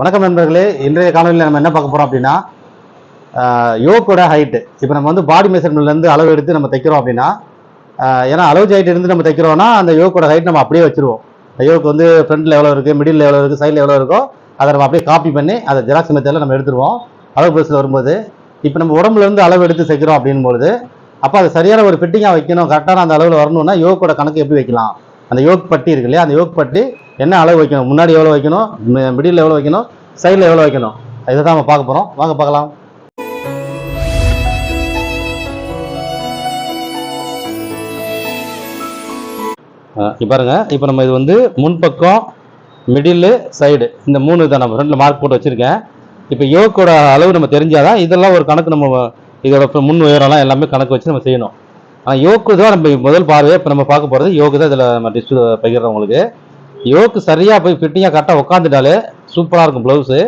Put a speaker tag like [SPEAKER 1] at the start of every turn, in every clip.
[SPEAKER 1] வணக்கம் நண்பர்களே. இன்றைய காணொலியில் நம்ம என்ன பார்க்க போறோம் அப்படின்னா யோக்கோட ஹைட்டு இப்போ நம்ம வந்து பாடி மெஷர்மெண்ட்லேருந்து அளவு எடுத்து நம்ம தைக்கிறோம் அப்படின்னா ஏன்னா அளவு ஹைட் இருந்து நம்ம தைக்கிறோம்னா அந்த யோக்கோட ஹைட் நம்ம அப்படியே வச்சிருவோம். யோக்கு வந்து ஃப்ரண்ட்ல எவ்வளோ இருக்குது மிடில் எவ்வளோ இருக்குது சைடில் எவ்வளோ இருக்கோ அதை நம்ம அப்படியே காப்பி பண்ணி அதை ஜெராக்ஸ் மெத்தடில் நம்ம எடுத்துருவோம். அளவு பெருசில் வரும்போது இப்போ நம்ம உடம்புலேருந்து அளவு எடுத்து தைக்கிறோம் அப்படின்பொழுது அப்போ அது சரியான ஒரு ஃபிட்டிங்காக வைக்கணும் கரெக்டான அந்த அளவில் வரணும்னா யோக்கோட கணக்கு எப்படி வைக்கலாம்? அந்த யோக் பட்டி இருக்கு இல்லையா அந்த யோக் பட்டி என்ன அளவு வைக்கணும்? முன்னாடி எவ்வளோ வைக்கணும்? மிடில் எவ்வளோ வைக்கணும்? சைடில் எவ்வளோ வைக்கணும்? இதை தான் நம்ம பார்க்க போகிறோம் வாங்க பார்க்கலாம். இப்போ பாருங்க. இப்போ நம்ம இது வந்து முன்பக்கம் மிடில் சைடு இந்த மூணு தான் நம்ம ரெண்டு மார்க் போட்டு வச்சுருக்கேன். இப்போ யோகோட அளவு நம்ம தெரிஞ்சாதான் இதெல்லாம் ஒரு கணக்கு நம்ம இதோட முன் உயரம்லாம் எல்லாமே கணக்கு வச்சு நம்ம செய்யணும். ஆனால் யோக்கு தான் நம்ம முதல் பார்வையை இப்போ நம்ம பார்க்க போகிறது யோக்கு தான் இதில் நம்ம டிஸ்ட் பகிர்றோம் உங்களுக்கு. யோக்கு சரியாக போய் ஃபிட்டிங்காக கரெக்டாக உட்காந்துட்டாலே சூப்பராக இருக்கும் ப்ளவுஸு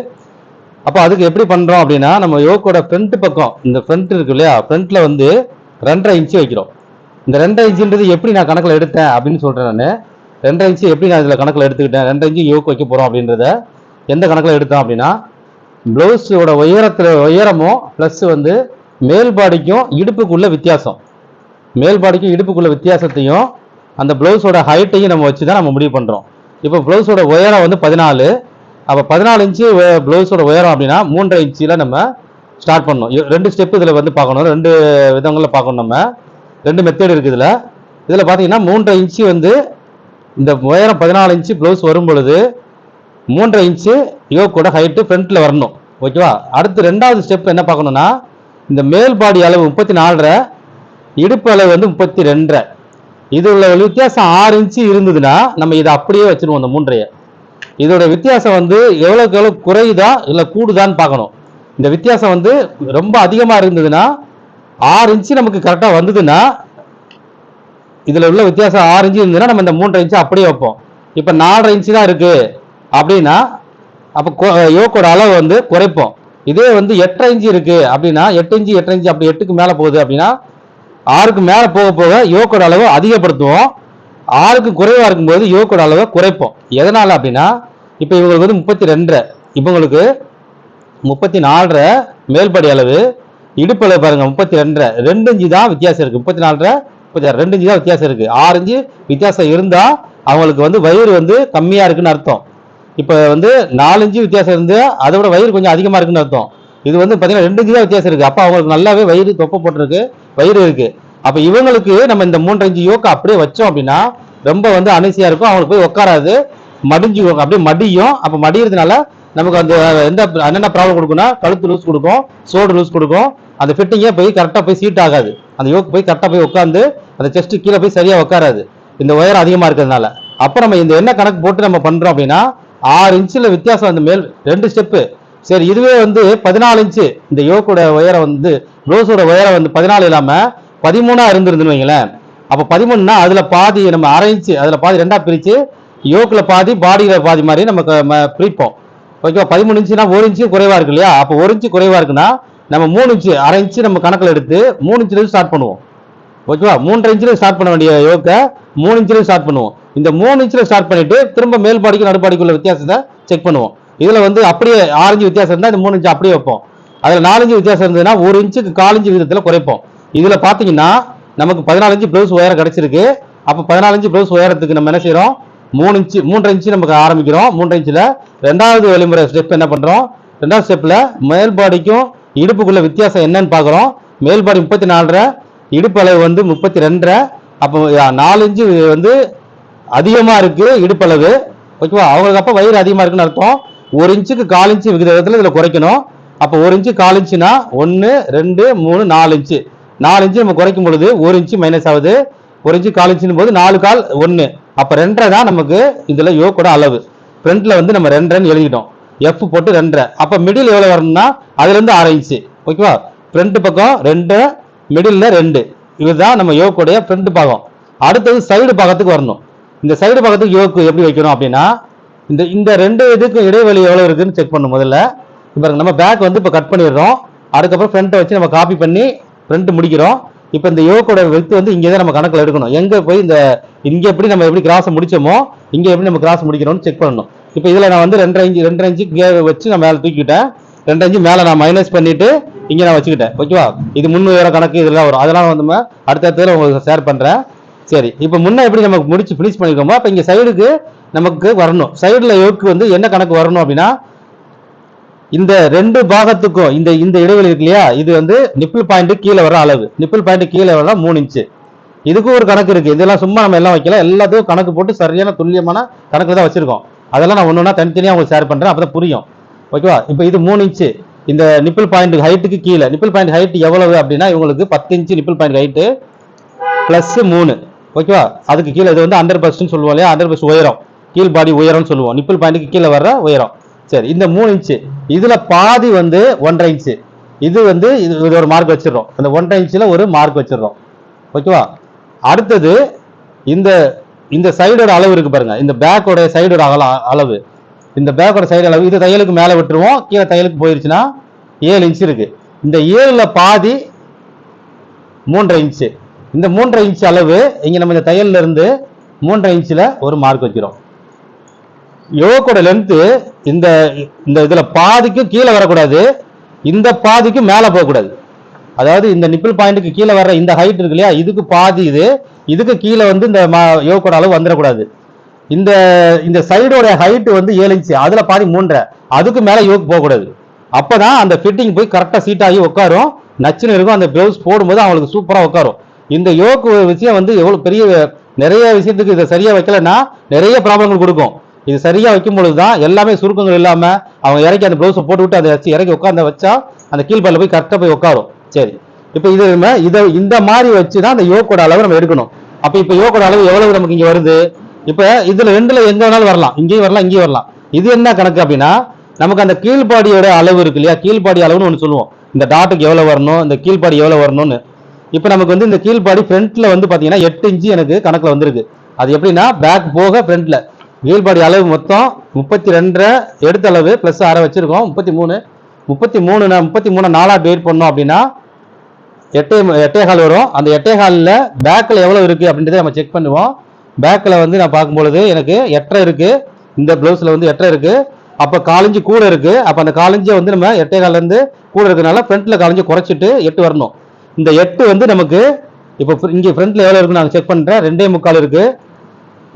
[SPEAKER 1] அப்போ அதுக்கு எப்படி பண்ணுறோம் அப்படின்னா நம்ம யோக்கோட ஃப்ரண்ட் பக்கம் இந்த ஃப்ரண்ட் இருக்கு இல்லையா? ஃப்ரண்ட்டில் வந்து ரெண்டரை இன்ச்சு வைக்கிறோம். இந்த ரெண்டரை இன்ச்சுன்றது எப்படி நான் கணக்கில் எடுத்தேன் அப்படின்னு சொல்கிறேன் நான். ரெண்டரை இன்ச்சு எப்படி நான் இதில் கணக்கில் எடுத்துக்கிட்டேன்? ரெண்டரை இன்ச்சு யோக் வைக்க போகிறோம் அப்படின்றத எந்த கணக்கில் எடுத்தோம் அப்படின்னா ப்ளவுஸோட உயரத்தில் உயரமும் ப்ளஸ் வந்து மேல் பாடிக்கும் இடுப்புக்குள்ள வித்தியாசம். மேல் பாடிக்கும் இடுப்புக்குள்ள வித்தியாசத்தையும் அந்த ப்ளவுஸோட ஹைட்டையும் நம்ம வச்சு தான் நம்ம முடிவு பண்ணுறோம் இப்போ ப்ளவுஸோட உயரம் வந்து பதினாலு. அப்போ பதினாலு இன்ச்சு ப்ளவுஸோட உயரம் அப்படின்னா மூன்றரை இன்ச்சில் நம்ம ஸ்டார்ட் பண்ணணும். ரெண்டு ஸ்டெப் இதில் வந்து பார்க்கணும். ரெண்டு விதங்களில் பார்க்கணும் நம்ம. ரெண்டு மெத்தேடு இருக்குது இதில். இதில் பார்த்தீங்கன்னா மூன்றரை இன்ச்சு வந்து இந்த உயரம் பதினாலு இன்ச்சு ப்ளவுஸ் வரும் பொழுது மூன்றரை இன்ச்சு யோக்கோட ஹைட்டு ஃப்ரண்ட்டில் வரணும். ஓகேவா அடுத்து ரெண்டாவது ஸ்டெப் என்ன பார்க்கணுன்னா இந்த மேல் பாடி அளவு முப்பத்தி நாலரை இடுப்பு அளவு வந்து முப்பத்தி ரெண்டரை. இது உள்ள வித்தியாசம் ஆறு இன்ச்சு இருந்ததுன்னா நம்ம இதை அப்படியே வச்சிருவோம் இந்த மூன்றைய. இதோட வித்தியாசம் வந்து எவ்வளோக்கு எவ்வளோ குறையுதா இல்லை கூடுதான்னு பார்க்கணும். இந்த வித்தியாசம் வந்து ரொம்ப அதிகமாக இருந்ததுன்னா ஆறு இன்ச்சு நமக்கு கரெக்டாக வந்ததுன்னா இதில் உள்ள வித்தியாசம் ஆறு இன்ச்சு இருந்ததுன்னா நம்ம இந்த மூன்றரை இன்ச்சு அப்படியே வைப்போம். இப்போ நாலரை இன்ச்சு தான் இருக்குது அப்படின்னா அப்போ யோக்கோட அளவு வந்து குறைப்போம். இதே வந்து எட்டரை இன்ச்சு இருக்குது அப்படின்னா எட்டு இன்ச்சு எட்டரை இன்ச்சு அப்படி எட்டுக்கு மேலே போகுது அப்படின்னா ஆறுக்கு மேலே போக போக யோக்கோட அளவு அதிகப்படுத்துவோம். ஆறுக்கு குறைவாக இருக்கும்போது யோக்கோட அளவை குறைப்போம். எதனால அப்படின்னா இப்போ இவங்களுக்கு வந்து முப்பத்தி ரெண்டரை இவங்களுக்கு முப்பத்தி நாலரை மேல்படி அளவு இடுப்பளவு பாருங்கள் பாருங்க முப்பத்தி ரெண்டரை ரெண்டு இன்ச்சு தான் வித்தியாசம் இருக்கு. முப்பத்தி நாலரை முப்பத்தி ரெண்டு இஞ்சு தான் வித்தியாசம் இருக்கு. ஆறு இன்ச்சு வித்தியாசம் இருந்தா அவங்களுக்கு வந்து வயிறு வந்து கம்மியா இருக்குன்னு அர்த்தம். இப்போ வந்து நாலஞ்சு வித்தியாசம் இருந்து அதை விட வயிறு கொஞ்சம் அதிகமா இருக்குன்னு அர்த்தம். இது வந்து பார்த்தீங்கன்னா ரெண்டு இஞ்சு தான் வித்தியாசம் இருக்கு. அப்போ அவங்களுக்கு நல்லாவே வயிறு தொப்பை போட்டிருக்கு. வயிறு இருக்கு. அப்போ இவங்களுக்கு நம்ம இந்த மூன்றஞ்சு இன்ச்சு யோக்கா அப்படியே வச்சோம் அப்படின்னா ரொம்ப வந்து அனீசியா இருக்கும். அவங்களுக்கு போய் உட்காராது மடிஞ்சு அப்படியே மடியும். அப்போ மடியறதுனால நமக்கு அந்த எந்த என்னென்ன ப்ராப்ளம் கொடுக்குன்னா கழுத்து லூஸ் கொடுக்கும் சோடு லூஸ் கொடுக்கும். அந்த ஃபிட்டிங்கே போய் கரெக்டாக போய் சீட் ஆகாது. அந்த யோக் போய் கரெக்டாக போய் உட்காந்து அந்த செஸ்ட்டு கீழே போய் சரியாக உட்காராது இந்த உயரம் அதிகமாக இருக்கிறதுனால. அப்போ நம்ம இந்த என்ன கணக்கு போட்டு நம்ம பண்ணுறோம் அப்படின்னா ஆறு இன்ச்சில் வித்தியாசம் அந்த மேல் ரெண்டு ஸ்டெப்பு சரி இதுவே வந்து பதினாலு இன்ச்சு இந்த யோக்கோட உயரம் வந்து ரோஸோட உயரம் வந்து பதினாலு இல்லாமல் பதிமூணாக இருந்துருந்துன்னு வைங்களேன். அப்போ பதிமூணுனா அதில் பாதி நம்ம அரை அதில் பாதி ரெண்டாக பிரித்து யோக்கில் பாதி பாடியில் பாதி மாதிரி நம்ம பிரிப்போம். ஓகேவா பதிமூணு இன்ச்சுனா ஒரு இன்ச்சு குறைவாக இருக்கு இல்லையா? அப்போ ஒரு இன்ச்சு குறைவா இருக்குன்னா நம்ம மூணு இன்ச்சு அரை இன்ச்சு நம்ம கணக்கில் எடுத்து மூணு இன்ச்சுலேருந்து ஸ்டார்ட் பண்ணுவோம். ஓகேவா மூன்றரை இன்ச்சில் ஸ்டார்ட் பண்ண வேண்டிய யோகை மூணு இன்ச்சில் ஸ்டார்ட் பண்ணுவோம். இந்த மூணு இன்ச்சில் ஸ்டார்ட் பண்ணிட்டு திரும்ப மேல் பாடிக்கும் நடுப்பாடிக்குள்ள வித்தியாசத்தை செக் பண்ணுவோம். இதில் வந்து அப்படியே ஆரஞ்சு வித்தியாசம் இருந்தால் இந்த மூணு இன்ச்சு அப்படியே வைப்போம். அதில் நாலஞ்சு வித்தியாசம் இருந்ததுன்னா ஒரு இன்ச்சுக்கு காலஞ்சு விதத்தில் குறைப்போம். இதில் பார்த்தீங்கன்னா நமக்கு பதினாலஞ்சு ப்ளவுஸ் உயரம் கிடச்சிருக்கு. அப்போ பதினாலஞ்சு ப்ளவுஸ் உயரத்துக்கு நம்ம என்ன செய்கிறோம் மூணு இன்ச்சு மூன்றரை இன்ச்சு நமக்கு ஆரம்பிக்கிறோம். மூன்றரை இன்ச்சில் ரெண்டாவது வழிமுறை ஸ்டெப் என்ன பண்ணுறோம் ரெண்டாவது ஸ்டெப்பில் மேல் பாடிக்கும் இடுப்புக்குள்ள வித்தியாசம் என்னன்னு பார்க்குறோம் மேல் பாடி முப்பத்தி நாலரை இடுப்பு அளவு வந்து முப்பத்தி ரெண்டரை அப்போ நாலு இன்ச்சு வந்து அதிகமாக இருக்குது இடுப்பளவு ஓகேவா? அவங்களுக்கு அப்போ வயிறு அதிகமாக இருக்குன்னு அர்த்தம். ஒரு இன்ச்சுக்கு கால் இன்ச்சு விகிதத்தில் இதில் குறைக்கணும். அப்போ ஒரு இன்ச்சு கால் இன்ச்சுனா ஒன்று ரெண்டு மூணு நாலு இன்ச்சு. நாலு இன்ச்சு நம்ம குறைக்கும் பொழுது ஒரு இன்ச்சு மைனஸ் ஆகுது. ஒரு இன்ச்சு கால் இன்ச்சுன்னு போது நாலு கால் ஒன்று அப்போ ரெண்டரை தான் நமக்கு இதில் யோக்கோட அளவு. ஃப்ரண்ட்டில் வந்து நம்ம ரெண்டரைன்னு எழுதிட்டோம் எஃப் போட்டு ரெண்டரை. அப்போ மிடில் எவ்வளோ வரணும்னா அதுலேருந்து அரை இன்ச்சு. ஓகேவா? ஃப்ரண்ட் பக்கம் ரெண்டு மிடில்ல ரெண்டு. இதுதான் நம்ம யோக்குடைய ஃப்ரண்ட் பாகம். அடுத்தது சைடு பாகத்துக்கு வரணும். இந்த சைடு பாகத்துக்கு யோக்கு எப்படி வைக்கணும் அப்படின்னா இந்த இந்த ரெண்டு இதுக்கும் இடைவெளி எவ்வளோ இருக்குன்னு செக் பண்ணும் முதல்ல. இப்போ நம்ம பேக் வந்து இப்போ கட் பண்ணிடுறோம். அதுக்கப்புறம் ஃப்ரண்ட்டை வச்சு நம்ம காப்பி பண்ணி ஃப்ரண்ட் முடிக்கிறோம். இப்போ இந்த யோக்கோட வெல்த் வந்து இங்கே தான் நம்ம கணக்கில் எடுக்கணும். எங்கே போய் இந்த இங்கே எப்படி நம்ம எப்படி கிராஸை முடிச்சோமோ இங்கே எப்படி நம்ம கிராஸ் முடிக்கிறோம்னு செக் பண்ணணும். இப்போ இதில் நான் வந்து ரெண்டரை இஞ்சி ரெண்டரை இஞ்சி கே வச்சு நான் மேலே தூக்கிட்டேன். ரெண்டரை இஞ்சி மேலே நான் மைனஸ் பண்ணிவிட்டு இங்கே நான் வச்சுக்கிட்டேன். ஓகேவா இது முன்னூறு கணக்கு இதெல்லாம் வரும். அதெல்லாம் வந்து அடுத்த அடுத்தடுத்ததுல உங்களுக்கு ஷேர் பண்ணுறேன் சரி இப்போ முன்னே எப்படி நமக்கு முடிச்சு ஃபினிஷ் பண்ணிக்கோமோ அப்போ இங்கே சைடுக்கு நமக்கு வரணும். சைடில் யோக்கு வந்து என்ன கணக்கு வரணும் அப்படின்னா இந்த ரெண்டு பாகத்துக்கும் இந்த இந்த இடைவெளி இருக்கு இல்லையா? இது வந்து நிப்பிள் பாயிண்ட் கீழே வர அளவு. நிப்பிள் பாயிண்ட் கீழே வர மூணு இன்ச்சு இதுக்கும் ஒரு கணக்கு இருக்கு. இதெல்லாம் சும்மா நம்ம எல்லாம் வைக்கல. எல்லாத்துக்கும் கணக்கு போட்டு சரியான துல்லியமான கணக்கு தான் வச்சிருக்கோம். அதெல்லாம் நான் ஒன்று தனித்தனியாக உங்களுக்கு ஷேர் பண்ணுறேன் அப்போ புரியும். ஓகேவா இப்போ இது மூணு இன்ச்சு இந்த நிப்பிள் பாயிண்ட் ஹைட்டுக்கு கீழே. நிப்பிள் பாயிண்ட் ஹைட் எவ்வளவு அப்படின்னா இவங்களுக்கு பத்து inch nipple point height plus மூணு. ஓகேவா அதுக்கு கீழே இது வந்து அண்டர் பஸ்ட்னு சொல்லுவோம் இல்லையா? அண்டர் பஸ் உயரம். கீழ் பாடி உயரம்னு சொல்லுவோம். நிப்பிள் பாயிண்ட்டுக்கு கீழே வர்ற உயரம். சரி இந்த மூணு இன்ச்சு இதுல பாதி வந்து ஒன்றரை இன்ச்சு இது வந்து இது இது ஒரு மார்க் வச்சிடுறோம். அந்த ஒன்றரை இன்ச்சில் ஒரு மார்க் வச்சிடுறோம். ஓகேவா? அடுத்தது இந்த இந்த சைடோட அளவு இருக்கு பாருங்க. இந்த பேக்கோட சைடோட அகல அளவு. இந்த பேக்கோட சைடு அளவு இது தையலுக்கு மேலே விட்டுருவோம். கீழே தையலுக்கு போயிருச்சுன்னா ஏழு இன்ச் இருக்கு. இந்த ஏழுல பாதி மூன்றரை இன்ச்சு இந்த மூன்றரை இன்ச் அளவு இங்கே நம்ம இந்த தையல்ல இருந்து மூன்றரை இன்ச்சில் ஒரு மார்க் வைக்கிறோம். யோகோட லென்த்து இந்த இந்த இதில் பாதிக்கு கீழே வரக்கூடாது. இந்த பாதிக்கு மேலே போகக்கூடாது. அதாவது இந்த நிப்பிள் பாயிண்ட்டுக்கு கீழே வர்ற இந்த ஹைட் இருக்கு இல்லையா? இதுக்கு பாதி இது. இதுக்கு கீழே வந்து இந்த யோகோட அளவு வந்துடக்கூடாது. இந்த இந்த சைடோட ஹைட் வந்து ஏழு இன்ச்சு அதில் பாதி மூன்றரை. அதுக்கு மேலே யோக் போகக்கூடாது. அப்போ தான் அந்த ஃபிட்டிங் போய் கரெக்டாக சீட் ஆகி உட்காரும். நச்சுன்னு இருக்கும். அந்த ப்ளவுஸ் போடும்போது அவங்களுக்கு சூப்பராக உட்காரும். இந்த யோக்கு விஷயம் வந்து எவ்வளோ பெரிய நிறைய விஷயத்துக்கு இதை சரியாக வைக்கலன்னா நிறைய ப்ராப்ளங்கள் கொடுக்கும். இது சரியாக வைக்கும் பொழுது தான் எல்லாமே சுருக்கங்கள் இல்லாமல் அவங்க இறக்கி அந்த ப்ளவுஸை போட்டு விட்டு அதை வச்சு இறக்கி உட்காந்து வச்சா அந்த கீழ்பாலில் போய் கரெக்டாக போய் உட்காரும். சரி. இப்போ இது நம்ம இதை இந்த மாதிரி வச்சு தான் அந்த யோக்கோட அளவு நம்ம எடுக்கணும். அப்போ இப்போ யோக்கோட அளவு எவ்வளவு நமக்கு இங்கே வருது? இப்போ இதில் ரெண்டில் எங்கே வேணாலும் வரலாம். இங்கேயும் வரலாம் இங்கேயும் வரலாம். இது என்ன கணக்கு அப்படின்னா நமக்கு அந்த கீழ்பாடியோட அளவு இருக்கு இல்லையா? கீழ்பாடி அளவுன்னு ஒன்று சொல்லுவோம். இந்த டாட்டுக்கு எவ்வளோ வரணும்? இந்த கீழ்பாடி எவ்வளோ வரணும்னு. இப்போ நமக்கு வந்து இந்த கீழ்பாடி ஃப்ரண்ட்டில் வந்து பார்த்தீங்கன்னா எட்டு இன்ச்சு எனக்கு கணக்கில் வந்திருக்கு. அது எப்படின்னா பேக் போக ஃப்ரண்ட்டில் கீழ்பாடி அளவு மொத்தம் முப்பத்தி ரெண்டரை எடுத்த அளவு ப்ளஸ் அரை வச்சுருக்கோம். முப்பத்தி மூணு முப்பத்தி மூணு முப்பத்தி மூணு நாலாக டிவைட் பண்ணோம் அப்படின்னா எட்டே எட்டே கால் வரும். அந்த எட்டே காலில் பேக்கில் எவ்வளோ இருக்குது அப்படின்றத நம்ம செக் பண்ணுவோம். பேக்கில் வந்து நான் பார்க்கும்பொழுது எனக்கு எட்டரை இருக்குது இந்த ப்ளவுஸில் வந்து எட்டரை இருக்குது அப்போ காலஞ்சி கூட இருக்குது அப்போ அந்த காலஞ்சியை வந்து நம்ம எட்டே கால்லேருந்து கூட இருக்கிறனால ஃப்ரண்ட்டில் காலஞ்சி குறைச்சிட்டு எட்டு வரணும். இந்த எட்டு வந்து நமக்கு இப்போ இங்கே ஃப்ரண்ட்டில் எவ்வளோ இருக்குன்னு நான் செக் பண்ணுறேன் ரெண்டே முக்கால் இருக்குது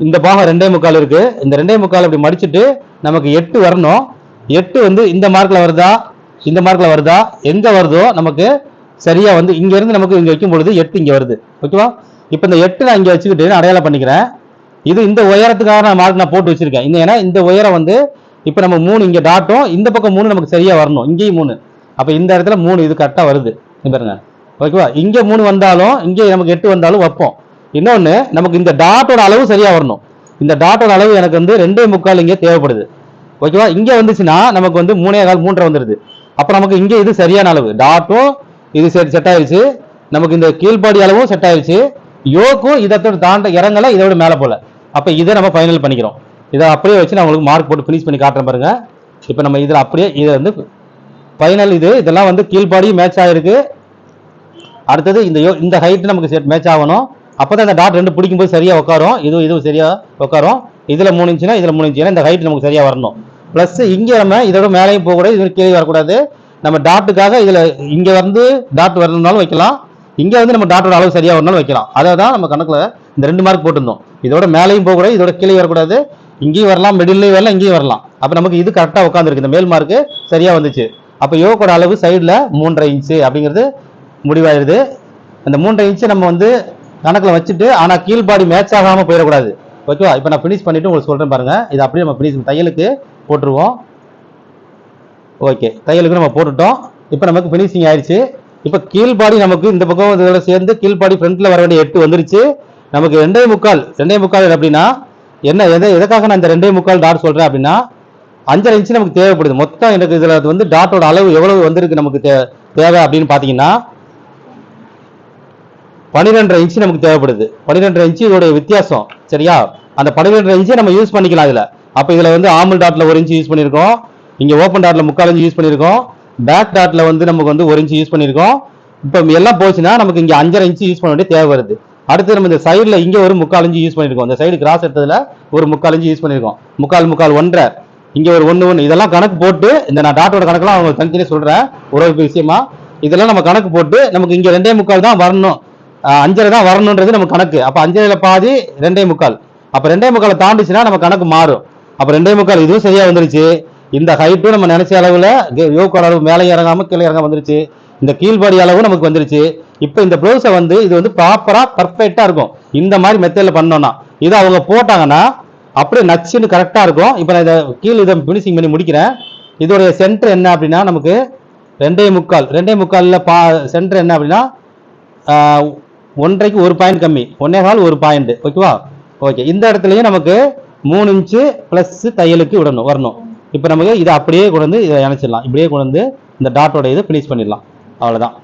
[SPEAKER 1] இந்த பாகம் ரெண்டே முக்கால் இருக்கு. இந்த ரெண்டே முக்கால் அப்படி மடிச்சுட்டு நமக்கு எட்டு வரணும். எட்டு வந்து இந்த மார்க்கில் வருதா? இந்த மார்க்கில் வருதா? எங்கே வருதோ? நமக்கு சரியாக வந்து இங்கேருந்து நமக்கு இங்கே வைக்கும் பொழுது எட்டு இங்கே வருது. ஓகேவா? இப்போ இந்த எட்டு நான் இங்கே வச்சுக்கிட்டு நான் அடையாளம் பண்ணிக்கிறேன். இது இந்த உயரத்துக்காக நான் மார்க் நான் போட்டு வச்சிருக்கேன். இந்த ஏன்னா இந்த உயரம் வந்து இப்போ நம்ம மூணு இங்கே டாட்டும் இந்த பக்கம் மூணு நமக்கு சரியாக வரணும். இங்கேயும் மூணு. அப்போ இந்த இடத்துல மூணு இது கரெக்டாக வருது. பாருங்க. ஓகேவா? இங்கே மூணு வந்தாலும் இங்கே நமக்கு எட்டு வந்தாலும் வைப்போம். இன்னொன்று நமக்கு இந்த டாட்டோட அளவு சரியாக வரணும். இந்த டாட்டோட அளவு எனக்கு வந்து ரெண்டே முக்கால் இங்கே தேவைப்படுது. ஓகேவா இங்கே வந்துச்சுன்னா நமக்கு வந்து மூணே கால் மூன்றரை வந்துடுது அப்போ நமக்கு இங்கே இது சரியான அளவு. டாட்டும் இது செட் செட் ஆயிடுச்சு. நமக்கு இந்த கீழ்பாடி அளவும் செட் ஆயிடுச்சு. யோக்கும் இதோட தாண்ட இறங்கலை இதோட மேலே போல அப்போ இதை நம்ம ஃபைனல் பண்ணிக்கிறோம். இதை அப்படியே வச்சு நான் உங்களுக்கு மார்க் போட்டு ஃபினிஷ் பண்ணி காட்டுறேன் பாருங்க. இப்போ நம்ம இதில் அப்படியே இதை வந்து ஃபைனல் இது இதெல்லாம் வந்து கீழ்பாடி மேட்ச் ஆகிருக்கு அடுத்தது இந்த யோ- இந்த ஹைட் நமக்கு செட் மேட்ச் ஆகணும். அப்பதான் இந்த டாட் ரெண்டு பிடிக்கும்போது சரியாக உட்காரும் இது இதுவும் சரியாக உட்காரும் இதில் மூணு இன்ச்சுனா இதில் மூணு இன்ச்சுனா இந்த ஹைட் நமக்கு சரியாக வரணும். ப்ளஸ் இங்கே நம்ம இதோட மேலேயும் போகக்கூடாது இது கீழே வரக்கூடாது. நம்ம டாட்டுக்காக இதில் இங்கே வந்து டாட் வரணும்னாலும் வைக்கலாம். இங்கே வந்து நம்ம டாட்டோட அளவு சரியாக வரணும்னாலும் வைக்கலாம். அதை தான் நம்ம கணக்கில் இந்த ரெண்டு மார்க் போட்டிருந்தோம். இதோட மேலேயும் போகக்கூடாது இதோட கீழே வரக்கூடாது. இங்கேயும் வரலாம் மிடில்லையும் வரலாம் இங்கேயும் வரலாம். அப்போ நமக்கு இது கரெக்டாக உட்காந்துருக்கு இந்த மேல் மார்க்கு சரியாக வந்துச்சு. அப்போ யோகோட அளவு சைடில் மூன்றரை இன்ச்சு அப்படிங்கிறது முடிவாயிடுது. அந்த மூன்றரை இன்ச்சு நம்ம வந்து கணக்கில் வச்சுட்டு ஆனா கீழ்பாடி மேட்ச் ஆகாமல் போயிடக்கூடாது. ஓகேவா இப்போ நான் ஃபினிஷ் பண்ணிவிட்டு உங்களுக்கு சொல்கிறேன் பாருங்கள் இது அப்படியே நம்ம ஃபினிஷ் தையலுக்கு போட்டுருவோம். ஓகே தையலுக்கு நம்ம போட்டுட்டோம். இப்போ நமக்கு ஃபினிஷிங் ஆயிடுச்சு. இப்போ கீழ்பாடி நமக்கு இந்த பக்கம் இதோட சேர்ந்து கீழ்பாடி ஃப்ரண்ட்ல வர வேண்டிய எட்டு வந்துருச்சு. நமக்கு ரெண்டே முக்கால் ரெண்டே முக்கால் அப்படின்னா என்ன எதை எதுக்காக நான் இந்த ரெண்டே முக்கால் டாட் சொல்கிறேன் அப்படின்னா அஞ்சரை இன்ச்சு நமக்கு தேவைப்படுது. மொத்தம் எனக்கு இதில் வந்து டாட்டோட அளவு எவ்வளவு வந்திருக்கு நமக்கு தே- தேவை அப்படின்னு பார்த்தீங்கன்னா பன்னிரெண்டரை இன்ச்சு நமக்கு தேவைப்படுது. பன்னிரெண்டரை இன்ச்சு இதோட வித்தியாசம். சரியா? அந்த பன்னிரெண்டரை இன்ச்சை நம்ம யூஸ் பண்ணிக்கலாம் இதில். அப்போ இதில் வந்து ஆமல் டாட்டில் ஒரு இன்ச்சு யூஸ் பண்ணியிருக்கோம் இங்கே ஓப்பன் டாட்டில் முக்கால் இன்ச்சு யூஸ் பண்ணியிருக்கோம் பேக் டாட்டில் வந்து நமக்கு வந்து ஒரு இன்ச்சு யூஸ் பண்ணியிருக்கோம் இப்போ எல்லாம் போச்சுன்னா நமக்கு இங்கே அஞ்சரை இன்ச்சு யூஸ் பண்ண வேண்டிய தேவை வருது. அடுத்து நம்ம இந்த சைடில் இங்கே ஒரு முக்கால் இன்ச்சு யூஸ் பண்ணியிருக்கோம் இந்த சைடு கிராஸ் எடுத்ததில் ஒரு முக்கால் இன்ச்சு யூஸ் பண்ணியிருக்கோம் முக்கால் முக்கால் ஒன்றரை. இங்கே ஒரு ஒன்று ஒன்று இதெல்லாம் கணக்கு போட்டு இந்த நான் டாட்டோட கணக்கெல்லாம் அவங்க தனித்தனியே சொல்கிறேன் ஒரு ஒரு விஷயமா. இதெல்லாம் நம்ம கணக்கு போட்டு நமக்கு இங்கே ரெண்டே முக்கால் தான் வரணும். அஞ்சரை தான் வரணுன்றது நம்ம கணக்கு. அப்போ அஞ்சரையில் பாதி ரெண்டே முக்கால். அப்போ ரெண்டே முக்காலை தாண்டிச்சுன்னா நம்ம கணக்கு மாறும். அப்போ ரெண்டே முக்கால் இதுவும் சரியாக வந்துருச்சு. இந்த ஹைட்டும் நம்ம நினைச்ச அளவில் யோகோட அளவு மேலே இறங்காமல் கீழே இறங்க வந்துருச்சு. இந்த கீழ்பாடி அளவும் நமக்கு வந்துருச்சு. இப்போ இந்த ப்ளவுஸை வந்து இது வந்து ப்ராப்பராக பர்ஃபெக்டாக இருக்கும். இந்த மாதிரி மெத்தடில் பண்ணோன்னா இதை அவங்க போட்டாங்கன்னா அப்படியே நச்சுன்னு கரெக்டாக இருக்கும். இப்போ நான் இதை கீழே இதை ஃபினிஷிங் பண்ணி முடிக்கிறேன். இதோடைய சென்டர் என்ன அப்படின்னா நமக்கு ரெண்டே முக்கால். ரெண்டே முக்காலில் பா சென்டர் என்ன அப்படின்னா ஒன்றைக்கு ஒன்றரைக்கு ஒரு பாயிண்ட் கம்மி. ஒன்னே கால் ஒரு பாயிண்ட் ஓகேவா ஓகே இந்த இடத்துலயும் நமக்கு மூணு இன்ச்சு ப்ளஸ் தையலுக்கு விடணும் வரணும். இப்போ நமக்கு இதை அப்படியே கொண்டு வந்து இதை இணைச்சிடலாம். இப்படியே கொண்டு வந்து இந்த டாட்டோட இதை ஃபினிஷ் பண்ணிடலாம். அவ்வளோதான்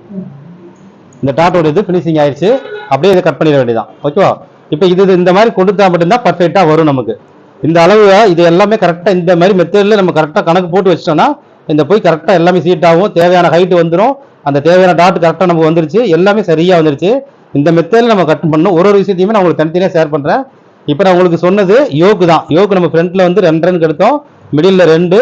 [SPEAKER 1] இந்த டாட்டோட இது ஃபினிஷிங் ஆயிடுச்சு அப்படியே இதை கட் பண்ணிட வேண்டியதான் ஓகேவா இப்போ இது இது இந்த மாதிரி கொடுத்தா மட்டும்தான் பர்ஃபெக்டாக வரும் நமக்கு. இந்த அளவு இது எல்லாமே கரெக்டாக இந்த மாதிரி மெத்தடில் நம்ம கரெக்டாக கணக்கு போட்டு வச்சிட்டோம்னா இந்த போய் கரெக்டாக எல்லாமே சீட் ஆகும். தேவையான ஹைட்டு வந்துடும் அந்த தேவையான டாட் கரெக்டாக நமக்கு வந்துருச்சு. எல்லாமே சரியாக வந்துருச்சு. இந்த மெத்தடில் நம்ம கட் பண்ணணும். ஒரு ஒரு விஷயத்தையுமே நான் உங்களுக்கு தனித்தனியாக ஷேர் பண்ணுறேன் இப்போ நான் உங்களுக்கு சொன்னது யோக்கு தான். யோக்கு நம்ம ஃப்ரண்ட்டில் வந்து ரெண்டு ரன் எடுத்தோம். மிடில் ரெண்டு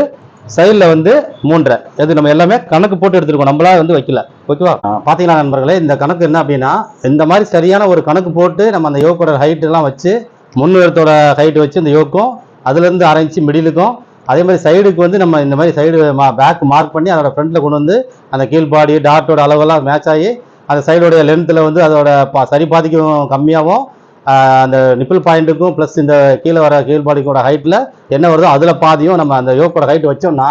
[SPEAKER 1] சைடில் வந்து மூன்றரை. இது நம்ம எல்லாமே கணக்கு போட்டு எடுத்துருக்கோம். நம்மளா வந்து வைக்கல. ஓகேவா பார்த்தீங்களா நண்பர்களே இந்த கணக்கு என்ன அப்படின்னா இந்த மாதிரி சரியான ஒரு கணக்கு போட்டு நம்ம அந்த யோக்கோட ஹைட்டெல்லாம் வச்சு முன்னுயரத்தோட ஹைட் வச்சு இந்த யோக்கும் அதுலேருந்து அரைஞ்சி மிடிலுக்கும் அதே மாதிரி சைடுக்கு வந்து நம்ம இந்த மாதிரி சைடு மா பேக் மார்க் பண்ணி அதோட ஃப்ரண்ட்டில் கொண்டு வந்து அந்த கீழ்பாடி டாட்டோட அளவெல்லாம் மேட்ச் ஆகி அந்த சைடோடைய லென்த்தில் வந்து அதோட பா- சரி பாதிக்கும் கம்மியாகவும் அந்த நிப்பிள் பாயிண்ட்டுக்கும் ப்ளஸ் இந்த கீழே வர கீழ்பாடிக்கோட ஹைட்டில் என்ன வருதோ அதில் பாதியும் நம்ம அந்த யோக்கோட ஹைட் வச்சோம்னா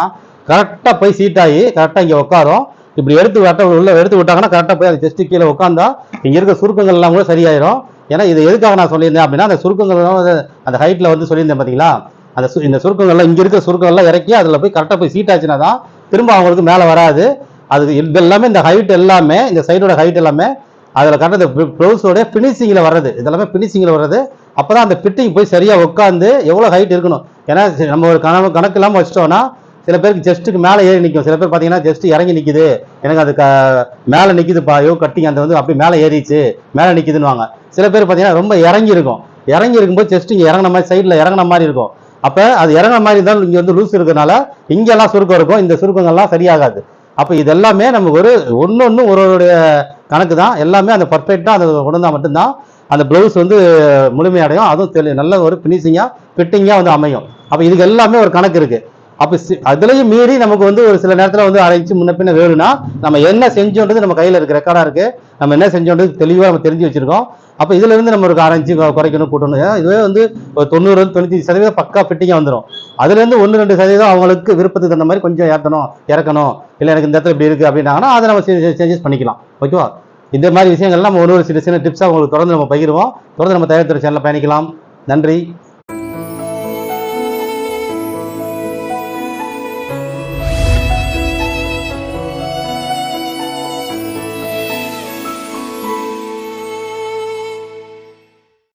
[SPEAKER 1] கரெக்டாக போய் சீட் ஆகி கரெக்டாக இங்கே உட்காரும் இப்படி எடுத்து விட்ட உள்ள எடுத்து விட்டாங்கன்னா கரெக்டாக போய் அது ஜஸ்ட்டு கீழே உட்காந்தா இங்கே இருக்க சுருக்கங்கள் எல்லாம் கூட சரியாயிரும். ஏன்னா இது எதுக்காக நான் சொல்லியிருந்தேன் அப்படின்னா அந்த சுருக்கங்கள் அந்த ஹைட்டில் வந்து சொல்லியிருந்தேன் பார்த்தீங்களா அந்த சு- இந்த சுருக்கங்கள்லாம் இங்கே இருக்க சுருக்கங்கள்லாம் இறக்கி அதில் போய் கரெக்டாக போய் சீட் ஆச்சுன்னா தான் திரும்ப அவங்களுக்கு மேலே வராது. அது இது எல்லாமே இந்த ஹைட் எல்லாமே இந்த சைடோட ஹைட் எல்லாமே அதில் கட்டுறது இந்த ப்ளவுஸோட ஃபினிஷிங்கில் வர்றது. இதெல்லாமே ஃபினிஷிங்கில் வர்றது. அப்போ தான் அந்த ஃபிட்டிங் போய் சரியாக உட்காந்து எவ்வளோ ஹைட் இருக்கணும். ஏன்னா நம்ம ஒரு கணக்கு கணக்கு இல்லாமல் வச்சிட்டோம்னா சில பேருக்கு ஜஸ்ட்டுக்கு மேலே ஏறி நிற்கும் சில பேர் பார்த்தீங்கன்னா ஜஸ்ட் இறங்கி நிற்கிது எனக்கு அது க மேலே நிற்கிதுப்பா ஐயோ கட்டிங் அந்த வந்து அப்படி மேலே ஏறிச்சு மேலே நிற்கிதுன்னுவாங்க சில பேர் பார்த்தீங்கன்னா ரொம்ப இறங்கி இருக்கும். இறங்கி இருக்கும்போது ஜஸ்ட் இங்கே இறங்கின மாதிரி சைடில் இறங்கின மாதிரி இருக்கும். அப்போ அது இறங்கின மாதிரி இருந்தாலும் இங்கே வந்து லூஸ் இருக்கிறதுனால இங்கெல்லாம் சுருக்கம் இருக்கும். இந்த சுருக்கங்கள்லாம் சரியாகாது. அப்போ இது எல்லாமே நமக்கு ஒரு ஒன்று ஒன்று ஒரு கணக்கு தான் எல்லாமே அந்த பர்ஃபெக்டாக அந்த கொண்டு வந்தால் மட்டும்தான். அந்த ப்ளவுஸ் வந்து முழுமையடையும். அதுவும் தெளி நல்ல ஒரு ஃபினிஷிங்காக ஃபிட்டிங்காக வந்து அமையும். அப்போ இதுக்கு எல்லாமே ஒரு கணக்கு இருக்குது அப்போ சி- அதுலயும் மீறி நமக்கு வந்து ஒரு சில நேரத்தில் வந்து அரைச்சு முன்ன பின்ன வேணும்னா நம்ம என்ன செஞ்சோன்றது நம்ம கையில் இருக்கு ரெக்கார்டாக இருக்கு. நம்ம என்ன செஞ்சோன்றது தெளிவாக நம்ம தெரிஞ்சு வச்சிருக்கோம். அப்போ இதுல இருந்து நம்ம ஒரு அரைஞ்சு குறைக்கணும் கூட்டணும். இதுவே வந்து ஒரு தொண்ணூறு தொண்ணூற்றி சதவீதம் பக்கா ஃபிட்டிங்காக வந்துடும் அதுலேருந்து ஒன்று ரெண்டு சதவீதம் அவங்களுக்கு விருப்பத்துக்கு தகுந்த மாதிரி கொஞ்சம் ஏற்றணும் இறக்கணும். இல்லை எனக்கு இந்த இடத்துல இப்படி இருக்கு அப்படின்னாங்கன்னா அதை நம்ம சேஞ்சஸ் பண்ணிக்கலாம். ஓகேவா? இந்த மாதிரி விஷயங்கள்லாம் நம்ம ஒரு ஒரு சின்ன சின்ன டிப்ஸாக உங்களுக்கு தொடர்ந்து நம்ம பகிர்வோம். தொடர்ந்து நம்ம தயாரித்துறை சேனலில் பயணிக்கலாம். நன்றி.